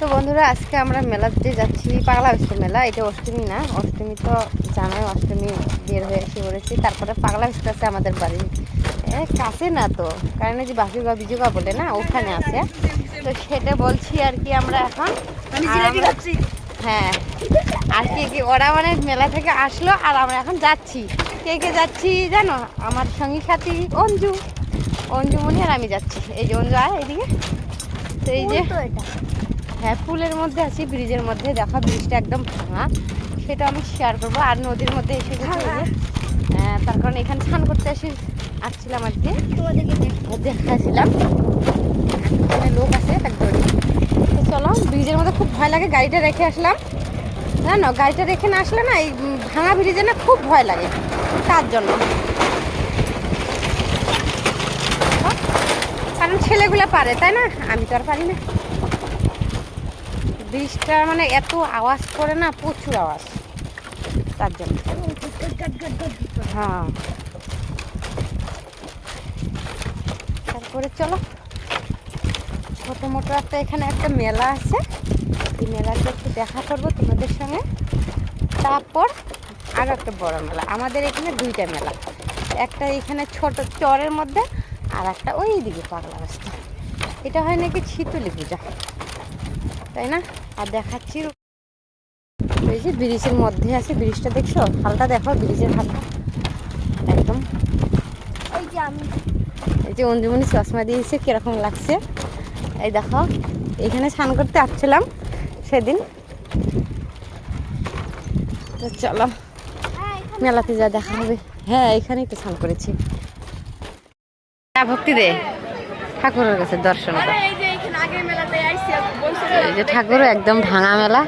তো বন্ধুরা আজকে আমরা মেলাতে যাচ্ছি। পাগলা বিষ্ণু মেলা এটা অষ্টমী না? অষ্টমী তো জানাই অষ্টমী বের হয়ে এসে পড়েছি। তারপরে পাগলা বিষ্ণু আছে আমাদের বাড়ির এ, কাছে না তো? কারণ যে বাসুগা বিজুগা বলে না ওখানে আছে। তো সেটা বলছি আর কি আমরা এখন। হ্যাঁ। আর কি কি ওরা মানে মেলা থেকে আসলো আর আমরা এখন যাচ্ছি। কে কে যাচ্ছি জানো? আমার সঙ্গী সাথী অঞ্জু। অঞ্জুমণি আর আমি যাচ্ছি। এই যে অঞ্জু আয় এদিকে। তো এই যে হ্যাঁ পুলের মধ্যে আছি ব্রিজের মধ্যে। দেখা ব্রিজটা একদম ভাঙা। সেটা আমি শেয়ার করব। আর নদীর মধ্যে এসে গেছি এই যে, তার কারণে এখানে স্নান করতে আসি আসছিলাম আজকে দেখাছিলাম এখানে লোক আছে একজন তো চলো ব্রিজের মধ্যে খুব ভয় লাগে গাড়িটা রেখে আসলাম। জানো গাড়িটা রেখে না আসলে না এই ভাঙা ব্রিজে না খুব ভয় লাগে তার জন্য। কারণ ছেলেগুলো পারে তাই না? আমি তো আর পারি না। ব্রিজটা মানে এত আওয়াজ করে না, প্রচুর আওয়াজ। তার জন্য। হ্যাঁ। তারপরে চলো। ছোটো মোটো একটা এখানে একটা মেলা আছে। এই মেলাটা একটু দেখা করব তোমাদের সঙ্গে। তারপর আর একটা বড় মেলা। আমাদের এখানে দুইটা মেলা। একটা এখানে ছোট চরের মধ্যে আর একটা ওই দিকে পাগলা রাস্তা এটা হয় নাকি শীতলি পূজা। তাই না? আর দেখাচ্ছি ওই যে ব্রিজের মধ্যে আছে ব্রিজটা দেখছ? হালটা দেখো ব্রিজের হালটা একদম। এই যে আমি। এই যে অঞ্জুমনি চশমা দিয়েছে কীরকম লাগছে? এই দেখো এখানে স্নান করতে আসছিলাম সেদিন। তো চলো হ্যাঁ, মেলাতে যা দেখা হবে। হ্যাঁ এখানেই তো স্নান করেছি। ভক্তি দে। ঠাকুরের কাছে দর্শন কর এই যে এখানে আগের মেলাতে আইছি বলছে এই যে ঠাকুর একদম ভাঙা মেলা,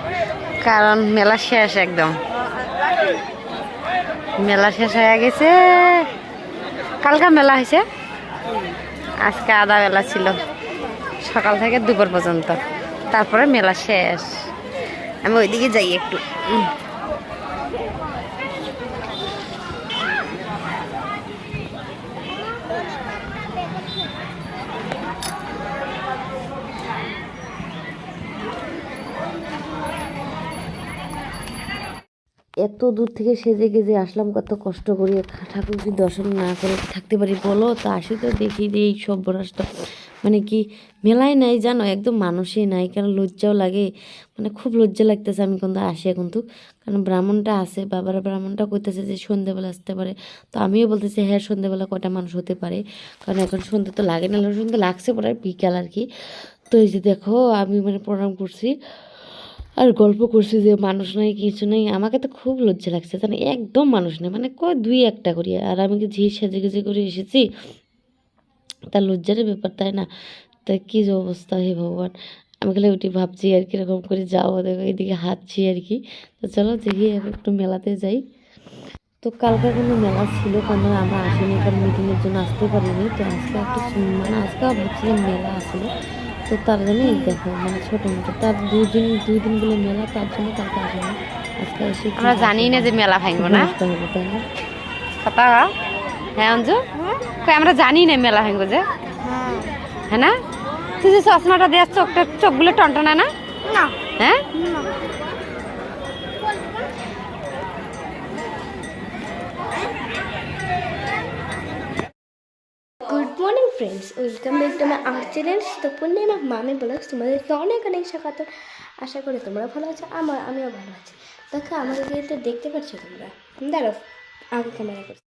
কারণ মেলা শেষ একদম। মেলা শেষ হয়ে গেছে। কালকা মেলা হয়েছে। আজকে আধা মেলা ছিল। সকাল থেকে দুপুর পর্যন্ত। তারপরে মেলা শেষ। আমি ওইদিকে যাই একটু। এত দূর থেকে সেজে গেজে আসলাম, কত কষ্ট করে। ঠাকুরকে দর্শন না করে থাকতে পারি, বলো তা, আসি তো দেখি যে এই সব রাস্তা মানে কি, মেলায় নাই, জানো, একদম মানুষই নাই কারণ লজ্জাও লাগে? মানে খুব লজ্জা লাগতেছে আমি কিন্তু আসি কিন্তু কারণ ব্রাহ্মণটা আছে, বাবার ব্রাহ্মণটা কইতেছে যে সন্ধ্যেবেলা আসতে পারে। তো আমিও বলতেছি হ্যাঁ সন্ধ্যেবেলা কটা মানুষ হতে পারে? কারণ এখন সন্ধ্যে তো লাগে না সন্ধ্যে লাগছে পরে বিকাল আর কি। তো এই যে দেখো, আমি মানে প্রণাম করছি। আর গল্প করছি যে মানুষ নাই, কিছু নেই, আমাকে তো খুব লজ্জা লাগছে, জানি একদম মানুষ নেই মানে কয় দুই একটা করি, আর আমি কি ঝি সেজে গুজে করে এসেছি, তার লজ্জারই ব্যাপার তাই না? তা কী যে অবস্থা হে ভগবান? আমি খালি ওটি ভাবছি আর কীরকম করে যাব দেখো এইদিকে হাঁটছি আর কি। তো চলো দেখি একটু মেলাতে যাই। তো কালকে কোনো মেলা ছিল কারণ আমরা আসিনি, কারণ মিটিংয়ের জন্য আসতে পারিনি। তো আজকে একটু মানে আজকে ভাবছিলাম মেলা আসলে। তো তার জন্যই দেখো মানে ছোটো মোটো তার দুদিন দুই দিন বলে মেলা তার জন্য কালকে আসেনি আজকে এসে আমরা জানি না যে মেলা ভাঙবো না। তাই কথা হ্যাঁ। অঞ্জু? আমরা জানি না মেলা ভাঙবো যে। হ্যাঁ না? তুই যে চশমাটা দেওয়ার চোখটা চোখগুলো টনটনা না? হ্যাঁ? Friends welcome back to my art channel তো পূর্ণিমা মামি ব্লগস। তোমাদেরকে অনেক অনেক স্বাগত। আশা করি তোমরা ভালো আছো, আমার আমিও ভালো আছি। দেখো আমাকে কিন্তু দেখতে পাচ্ছ তোমরা? দাঁড়ো আগে ক্যামেরা করছি।